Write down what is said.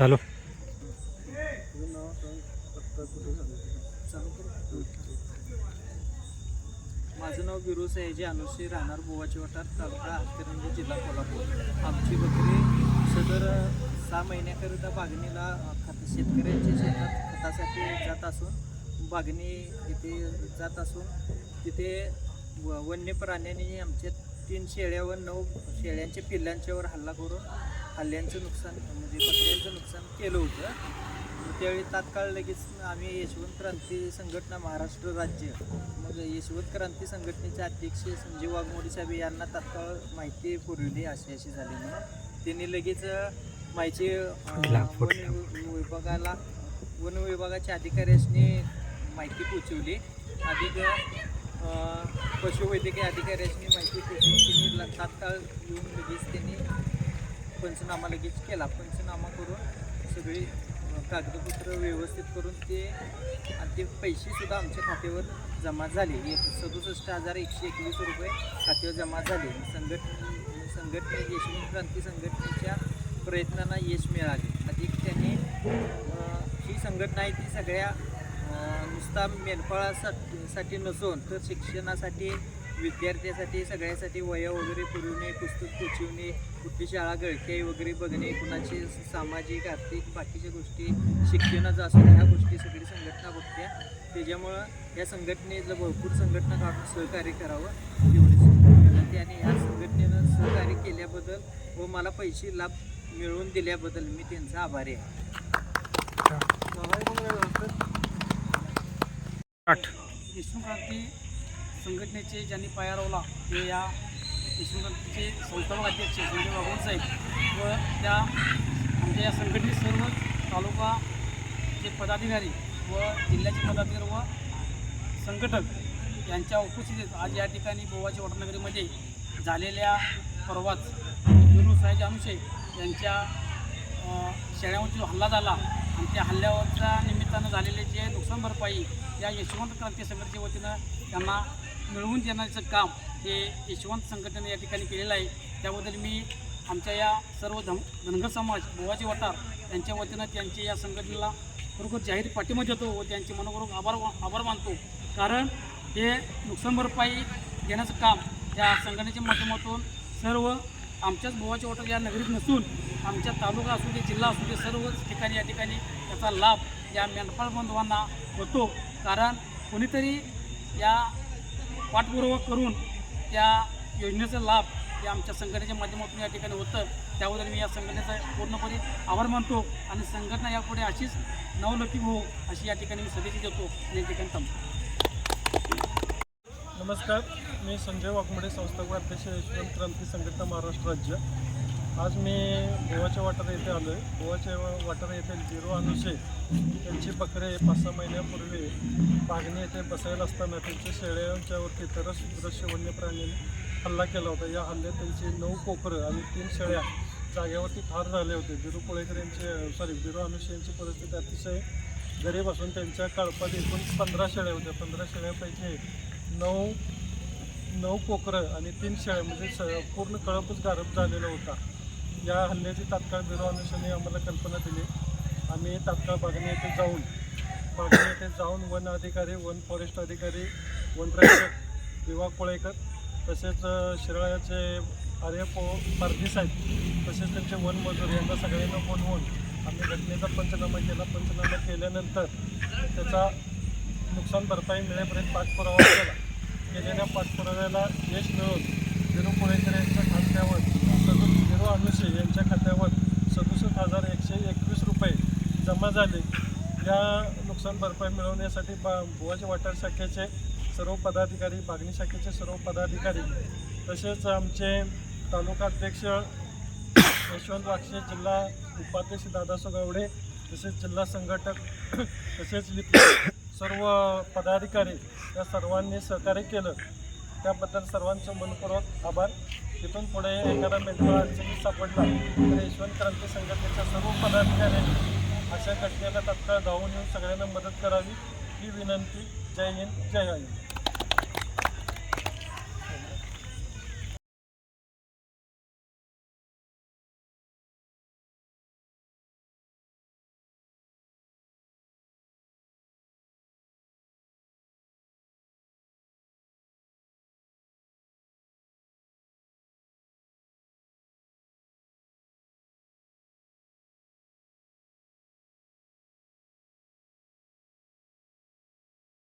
चालू माझं नाव बिरू सयाजी अनुश्री राहणार गोवाची वाटार तालुका हातकरंजी जिल्हा कोल्हापूर. आमची बकरी सदर सहा महिन्याकरिता बागणीला खात खत शेतकऱ्यांच्या शेतात खतासाठी जात असून बागणी इथे जात असून तिथे व वन्य प्राण्यांनी आमच्या तीन शेळ्यावर नऊ शेळ्यांच्या पिल्लांच्यावर हल्ला करून हल्ल्यांचं नुकसान म्हणजे बकऱ्यांचं केलं होतं. त्यावेळी तात्काळ लगेच आम्ही यशवंत क्रांती संघटना महाराष्ट्र राज्य मग यशवंत क्रांती संघटनेचे अध्यक्ष संजय वाघमोडी साहेब यांना तात्काळ माहिती पुरवली अशी अशी झाली म्हणून. त्यांनी लगेच माहिती. वन विभागाला वन विभागाच्या अधिकाऱ्यांनी माहिती पोचवली अधिक पशुवैद्यकीय अधिकाऱ्यांनी माहिती पोचवून त्यांनी ल- तात्काळ येऊन लगेच त्यांनी पंचनामा लगेच केला. पंचनामा करून सगळी कागदपत्र व्यवस्थित करून ते आणि ते पैसेसुद्धा आमच्या खात्यावर जमा झाले. एक सदुसष्ट हजार एकशे एकवीस रुपये खात्यावर जमा झाले. संघटने संघटने यशवंत क्रांती संघटनेच्या प्रयत्नांना यश मिळाले. अधिक त्यांनी ही संघटना आहे ती सगळ्या नुसता मेंढपाळासाठी साठी नसून तर शिक्षणासाठी विद्यार्थ्यासाठी सगळ्यासाठी वया वगैरे पुरवणे पुस्तक पोचवणे कुठली शाळा गळके वगैरे बघणे कुणाचे सामाजिक आर्थिक बाकीच्या गोष्टी शिक्षणाचं असं ह्या गोष्टी सगळी संघटना बघत्या त्याच्यामुळं या संघटनेचं भरपूर संघटना काढून सहकार्य करावं एवढीच. विनंती आणि ह्या संघटनेनं सहकार्य केल्याबद्दल व मला पैसे लाभ मिळवून दिल्याबद्दल मी त्यांचा आभारी आहे. आठ. यशवंत क्रांती संघटनेचे ज्यांनी पाया रोवला ते या संघटनेचे संस्थापक अध्यक्ष संजय बाबून साहेब व त्या आमच्या या संघटनेत सर्व तालुकाचे पदाधिकारी व जिल्ह्याचे पदाधिकारी व संघटक यांच्या उपस्थितीत आज या ठिकाणी गोवाच्या वटनगरीमध्ये झालेल्या परवाच गुरु साहेब अनुषे यांच्या शेळ्यावर जो हल्ला झाला आणि त्या हल्ल्यावरच्या निमित्तानं झालेले जे नुकसान भरपाई या यशवंत क्रांती संघटनेच्या वतीनं त्यांना मिळवून देण्याचं काम हे यशवंत संघटनेने या ठिकाणी केलेलं आहे. त्याबद्दल मी आमच्या या सर्व धन धनगर समाज गोवाचे वटार यांच्या वतीनं त्यांच्या या संघटनेला खरोखर जाहीर पाठिंबा देतो व त्यांचे मनपूर्वक आभार आभार मानतो. कारण हे नुकसान भरपाई देण्याचं काम या संघटनेच्या माध्यमातून सर्व आमच्याच गोवाच्या वॉटर या नगरीत नसून आमच्या तालुका असू दे जिल्हा असू दे सर्वच ठिकाणी या ठिकाणी त्याचा लाभ या मेंढपाळ बांधवांना होतो. कारण कोणीतरी या पाठपुरावा करून त्या योजनेचा लाभ या आमच्या संघटनेच्या माध्यमातून या ठिकाणी होतं. त्याबद्दल मी या संघटनेचा पूर्णपणे आभार मानतो आणि संघटना यापुढे अशीच नवलकी हो अशी या ठिकाणी मी सदिच्छा देतो आणि या ठिकाणी थांबतो. नमस्कार. मी संजय वाघमोडे संस्थापक अध्यक्ष यशवंत क्रांती संघटना महाराष्ट्र राज्य. आज मी गोवाच्या वाटार येथे आलो आहे गोवाच्या वाटार येथे झिरो अनुशे. त्यांची बकरे पाच सहा महिन्यापूर्वी पागणी येथे बसायला असताना त्यांच्या शेळ्यांच्यावरती तरस दृश्य वन्य प्राण्यांनी हल्ला केला होता. या हल्ल्यात त्यांची नऊ कोकरं आणि तीन शेळ्या जागेवरती ठार झाले होते. बिरू कोळेकर यांचे सॉरी बिरू अनुशे यांची परिस्थिती अतिशय गरीब असून त्यांच्या कळपात एकूण पंधरा शेळ्या होत्या. पंधरा शेळ्यापैकी नऊ नऊ कोकरं आणि तीन शेळ्या म्हणजे स पूर्ण कळपच गारप झालेला होता. या हल्ल्याची तात्काळ बिरो अनुषाने आम्हाला कल्पना दिली. आम्ही तात्काळ बागणी येथे जाऊन बागणी येथे जाऊन वन अधिकारी वन फॉरेस्ट अधिकारी वन रक्षक विवा कोळेकर तसेच शिराळ्याचे आर्यपो पो पारधी साहेब तसेच त्यांचे वन मजूर यांना सगळ्यांना बोलवून आम्ही घटनेचा पंचनामा केला. पंचनामा केल्यानंतर त्याचा नुकसान भरपाई मिळेपर्यंत पाठपुरावा केला. केलेल्या पाठपुराव्याला यश मिळून झिरो पुणेकर यांच्या खात्यावर सदु झिरो अनुशे यांच्या खात्यावर सदुसष्ट हजार एकशे एकवीस रुपये जमा झाले. या नुकसान भरपाई मिळवण्यासाठी बा बुवाच्या वाटार शाखेचे सर्व पदाधिकारी बागणी शाखेचे सर्व पदाधिकारी तसेच आमचे तालुका अध्यक्ष यशवंत वाक्षे जिल्हा उपाध्यक्ष दादासो गावडे तसेच जिल्हा संघटक तसेच सर्व पदाधिकारी या सर्वांनी सहकार्य केलं. त्याबद्दल सर्वांचं मनपूर्वक आभार. तिथून पुढे एखादा मेंढपाळ अडचणीत सापडला तर यशवंत क्रांती संघटनेच्या सर्व पदाधिकाऱ्यांनी अशा घटनेला तत्काळ धावून येऊन सगळ्यांना मदत करावी ही विनंती. जय हिंद जय हिंद